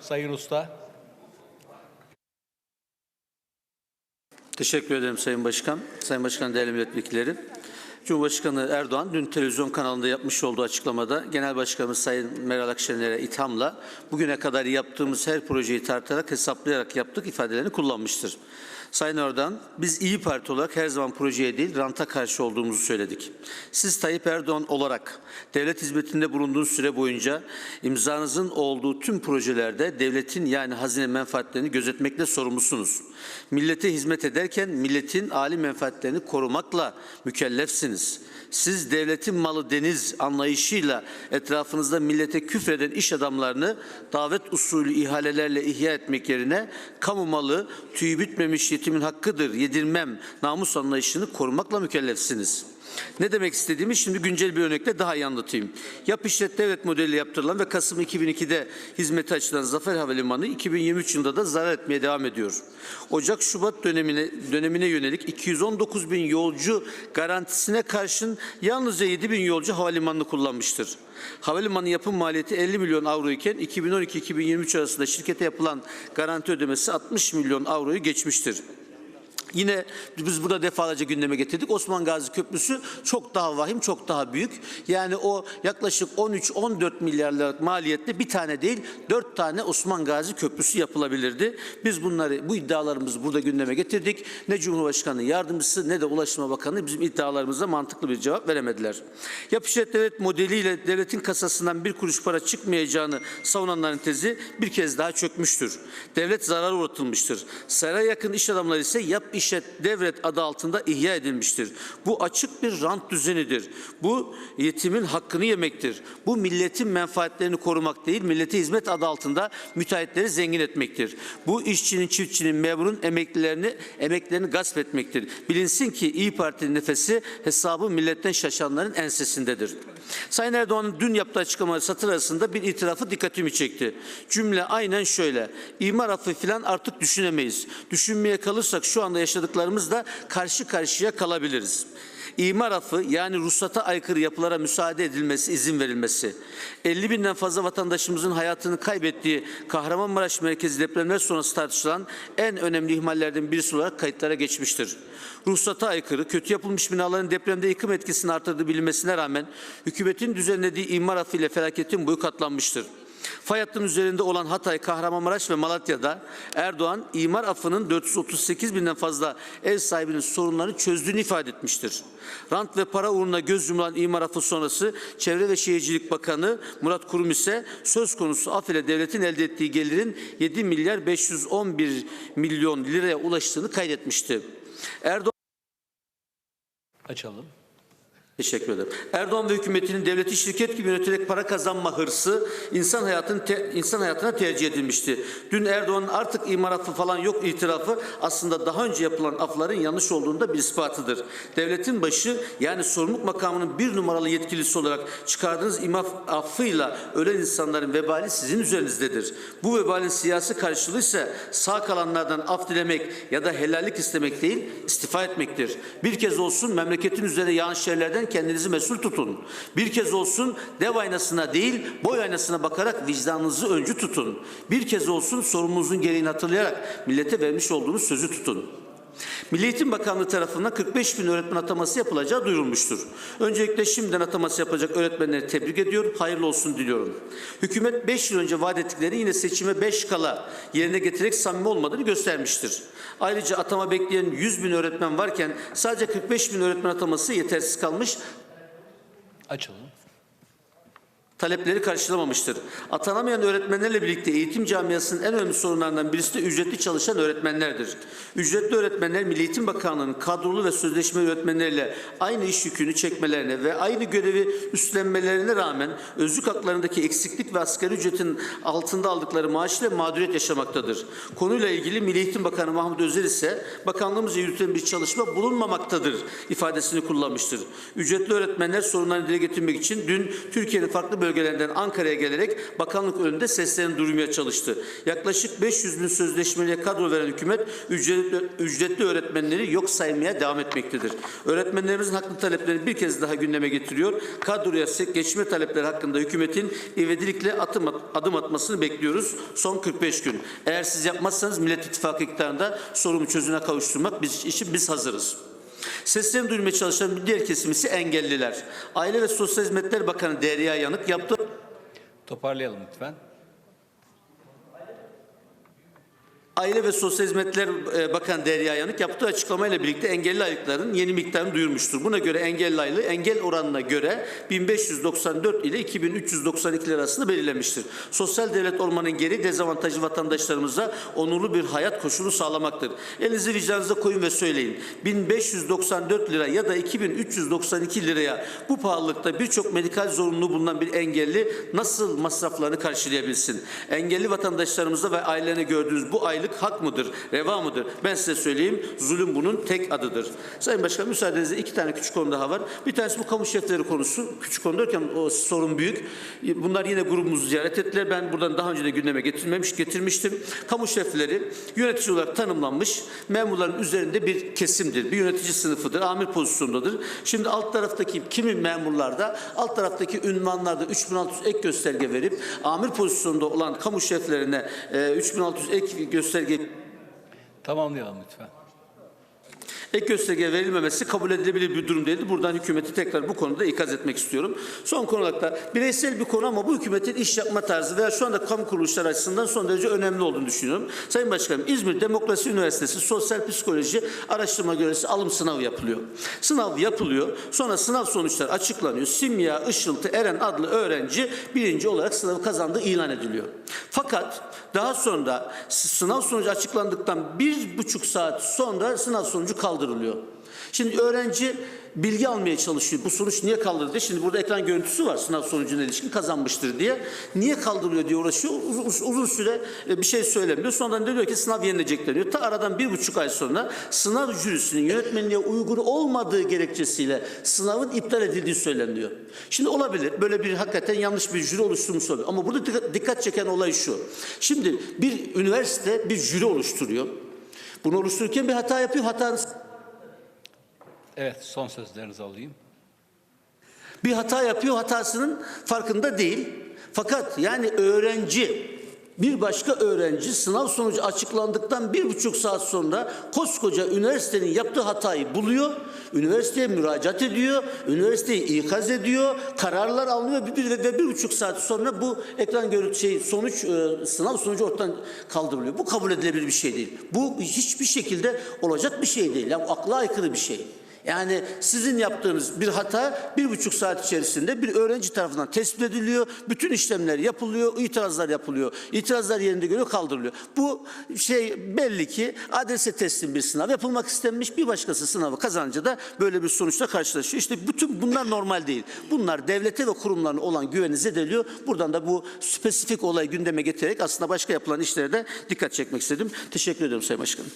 Sayın Usta. Teşekkür ederim Sayın Başkan. Sayın Başkan, değerli milletvekilleri. Cumhurbaşkanı Erdoğan dün televizyon kanalında yapmış olduğu açıklamada Genel Başkanımız Sayın Meral Akşener'e ithamla bugüne kadar yaptığımız her projeyi tartarak hesaplayarak yaptık ifadelerini kullanmıştır. Sayın Erdoğan, biz İyi Parti olarak her zaman projeye değil ranta karşı olduğumuzu söyledik. Siz Tayyip Erdoğan olarak devlet hizmetinde bulunduğunuz süre boyunca imzanızın olduğu tüm projelerde devletin yani hazine menfaatlerini gözetmekle sorumlusunuz. Millete hizmet ederken milletin âli menfaatlerini korumakla mükellefsiniz. Siz devletin malı deniz anlayışıyla etrafınızda millete küfreden iş adamlarını davet usulü ihalelerle ihya etmek yerine kamu malı tüyü bitmemiş yetimin hakkıdır yedirmem namus anlayışını korumakla mükellefsiniz. Ne demek istediğimi şimdi güncel bir örnekle daha iyi anlatayım. Yap işlet devlet modeli yaptırılan ve Kasım 2002'de hizmete açılan Zafer Havalimanı 2023 yılında da zarar etmeye devam ediyor. Ocak-Şubat dönemine, dönemine yönelik 219 bin yolcu garantisine karşın yalnızca 7 bin yolcu havalimanını kullanmıştır. Havalimanı yapım maliyeti 50 milyon avro iken 2012-2023 arasında şirkete yapılan garanti ödemesi 60 milyon avroyu geçmiştir. Yine biz burada defalarca gündeme getirdik. Osman Gazi Köprüsü çok daha vahim, çok daha büyük. Yani o yaklaşık 13-14 milyar liralık maliyette bir tane değil, dört tane Osman Gazi Köprüsü yapılabilirdi. Biz bunları, bu iddialarımızı burada gündeme getirdik. Ne Cumhurbaşkanı yardımcısı ne de Ulaştırma Bakanı bizim iddialarımıza mantıklı bir cevap veremediler. Yap işlet devlet modeliyle devletin kasasından bir kuruş para çıkmayacağını savunanların tezi bir kez daha çökmüştür. Devlet zarar uğratılmıştır. Saraya yakın iş adamları ise yap işlet devlet adı altında ihya edilmiştir. Bu açık bir rant düzenidir. Bu yetimin hakkını yemektir. Bu milletin menfaatlerini korumak değil, millete hizmet adı altında müteahhitleri zengin etmektir. Bu işçinin, çiftçinin, memurun emeklilerini, emeklerini gasp etmektir. Bilinsin ki İyi Parti'nin nefesi hesabı milletten şaşanların ensesindedir. Sayın Erdoğan'ın dün yaptığı açıklamaları satır arasında bir itirafı dikkatimi çekti. Cümle aynen şöyle. İmar affı filan artık düşünemeyiz. Düşünmeye kalırsak şu anda yaşadıklarımızla karşı karşıya kalabiliriz. İmar affı yani ruhsata aykırı yapılara müsaade edilmesi, izin verilmesi, 50 binden fazla vatandaşımızın hayatını kaybettiği Kahramanmaraş merkezi depremler sonrası tartışılan en önemli ihmallerden birisi olarak kayıtlara geçmiştir. Ruhsata aykırı, kötü yapılmış binaların depremde yıkım etkisini artırdığı bilinmesine rağmen hükümetin düzenlediği imar affı ile felaketin boyu katlanmıştır. Fay hattının üzerinde olan Hatay, Kahramanmaraş ve Malatya'da Erdoğan imar affının 438 binden fazla ev sahibinin sorunlarını çözdüğünü ifade etmiştir. Rant ve para uğruna göz yumulan imar affı sonrası Çevre ve Şehircilik Bakanı Murat Kurum ise söz konusu af ile devletin elde ettiği gelirin 7 milyar 511 milyon liraya ulaştığını kaydetmişti. Erdoğan Açalım. Teşekkür ederim. Erdoğan ve hükümetinin devleti şirket gibi yöneterek para kazanma hırsı insan hayatını te- insan hayatına tercih edilmişti. Dün Erdoğan'ın artık imar affı falan yok itirafı aslında daha önce yapılan afların yanlış olduğunda bir ispatıdır. Devletin başı yani sorumluluk makamının bir numaralı yetkilisi olarak çıkardığınız imar affıyla ölen insanların vebali sizin üzerinizdedir. Bu vebalin siyasi karşılığı ise sağ kalanlardan af dilemek ya da helallik istemek değil istifa etmektir. Bir kez olsun memleketin üzerine yağan şerlerden kendinizi mesul tutun. Bir kez olsun dev aynasına değil boy aynasına bakarak vicdanınızı öncü tutun. Bir kez olsun sorumluluğunuzun gereğini hatırlayarak millete vermiş olduğunuz sözü tutun. Milli Eğitim Bakanlığı tarafından 45 bin öğretmen ataması yapılacağı duyurulmuştur. Öncelikle şimdiden ataması yapacak öğretmenleri tebrik ediyor, hayırlı olsun diliyorum. Hükümet 5 yıl önce vaat ettikleri yine seçime 5 kala yerine getirerek samimi olmadığını göstermiştir. Ayrıca atama bekleyen 100 bin öğretmen varken sadece 45 bin öğretmen ataması yetersiz kalmış, Açalım. Talepleri karşılamamıştır. Atanamayan öğretmenlerle birlikte eğitim camiasının en önemli sorunlarından birisi de ücretli çalışan öğretmenlerdir. Ücretli öğretmenler Milli Eğitim Bakanlığı'nın kadrolu ve sözleşmeli öğretmenlerle aynı iş yükünü çekmelerine ve aynı görevi üstlenmelerine rağmen özlük haklarındaki eksiklik ve asgari ücretin altında aldıkları maaşla mağduriyet yaşamaktadır. Konuyla ilgili Milli Eğitim Bakanı Mahmut Özer ise bakanlığımızca yürütülen bir çalışma bulunmamaktadır ifadesini kullanmıştır. Ücretli öğretmenler sorunlarını dile getirmek için dün Türkiye'nin farklı bölgelerinde bölgelerinden Ankara'ya gelerek bakanlık önünde seslerini duyurmaya çalıştı. Yaklaşık 500 bin sözleşmeliye kadro veren hükümet ücretli, ücretli öğretmenleri yok saymaya devam etmektedir. Öğretmenlerimizin haklı taleplerini bir kez daha gündeme getiriyor. Kadroya geçme talepleri hakkında hükümetin ivedilikle atım at- adım atmasını bekliyoruz. Son 45 gün. Eğer siz yapmazsanız Millet İttifakı iktidarında sorunu çözüne kavuşturmak biz, için biz hazırız. Seslerini duyurmaya çalışan bir diğer kesim ise engelliler. Aile ve Sosyal Hizmetler Bakanı Derya Yanık yaptığı Toparlayalım lütfen. Aile ve Sosyal Hizmetler e, Bakan Derya Yanık yaptığı açıklamayla birlikte engelli aylıkların yeni miktarını duyurmuştur. Buna göre engelli aylığı engel oranına göre 1594 ile 2392 lira arasında belirlenmiştir. Sosyal devlet olmanın geri dezavantajlı vatandaşlarımıza onurlu bir hayat koşulu sağlamaktır. Elinizi vicdanınıza koyun ve söyleyin. 1594 lira ya da 2392 liraya bu pahalılıkta birçok medikal zorunluluğu bulunan bir engelli nasıl masraflarını karşılayabilsin? Engelli vatandaşlarımıza ve ailelerine gördüğünüz bu aylık hak mıdır, reva mıdır? Ben size söyleyeyim, zulüm bunun tek adıdır. Sayın Başkan müsaadenizle iki tane küçük konu daha var. Bir tanesi bu kamu şefleri konusu. Küçük konu derken o sorun büyük. Bunlar yine grubumuzu ziyaret ettiler. Ben buradan daha önce de gündeme getirmemiş, getirmiştim. Kamu şefleri yönetici olarak tanımlanmış memurların üzerinde bir kesimdir. Bir yönetici sınıfıdır, amir pozisyonundadır. Şimdi alt taraftaki kimi memurlarda, alt taraftaki ünvanlarda 3600 ek gösterge verip amir pozisyonunda olan kamu şeflerine e, 3600 ek gösterge Tamamlayalım lütfen. Ek gösterge verilmemesi kabul edilebilir bir durum değildi. Buradan hükümeti tekrar bu konuda ikaz etmek istiyorum. Son konu olarak da bireysel bir konu ama bu hükümetin iş yapma tarzı veya şu anda kamu kuruluşları açısından son derece önemli olduğunu düşünüyorum. Sayın Başkanım İzmir Demokrasi Üniversitesi Sosyal Psikoloji Araştırma Görevlisi alım sınavı yapılıyor. Sınav yapılıyor. Sonra sınav sonuçları açıklanıyor. Simya Işıltı Eren adlı öğrenci birinci olarak sınavı kazandığı ilan ediliyor. Fakat daha sonra sınav sonucu açıklandıktan bir buçuk saat sonra sınav sonucu kaldırılıyor. Şimdi öğrenci bilgi almaya çalışıyor. Bu sonuç niye kaldırıldı? Şimdi burada ekran görüntüsü var sınav sonucuna ilişkin kazanmıştır diye. Niye kaldırılıyor diye uğraşıyor. Uzun, uzun süre e, bir şey söylemiyor. Sonradan diyor ki sınav yenilecek deniyor. Ta aradan bir buçuk ay sonra sınav jürisinin yönetmenliğe uygun olmadığı gerekçesiyle sınavın iptal edildiği söyleniyor. Şimdi olabilir. Böyle bir hakikaten yanlış bir jüri oluşturmuş olabilir. Ama burada dikkat çeken olay şu. Şimdi bir üniversite bir jüri oluşturuyor. Bunu oluştururken bir hata yapıyor. Hatanın Evet, son sözlerinizi alayım. Bir hata yapıyor, hatasının farkında değil. Fakat yani öğrenci, bir başka öğrenci sınav sonucu açıklandıktan bir buçuk saat sonra koskoca üniversitenin yaptığı hatayı buluyor, üniversiteye müracaat ediyor, üniversiteyi ikaz ediyor, kararlar alınıyor bir, ve bir buçuk saat sonra bu ekran görüntü şey, sonuç e, sınav sonucu ortadan kaldırılıyor. Bu kabul edilebilir bir şey değil. Bu hiçbir şekilde olacak bir şey değil. Yani akla aykırı bir şey. Yani sizin yaptığınız bir hata bir buçuk saat içerisinde bir öğrenci tarafından tespit ediliyor. Bütün işlemler yapılıyor, itirazlar yapılıyor. İtirazlar yerinde göre kaldırılıyor. Bu şey belli ki adrese teslim bir sınav yapılmak istenmiş. Bir başkası sınavı kazanınca da böyle bir sonuçla karşılaşıyor. İşte bütün bunlar normal değil. Bunlar devlete ve kurumlarına olan güveni zedeliyor. Buradan da bu spesifik olayı gündeme getirerek aslında başka yapılan işlere de dikkat çekmek istedim. Teşekkür ediyorum Sayın Başkanım.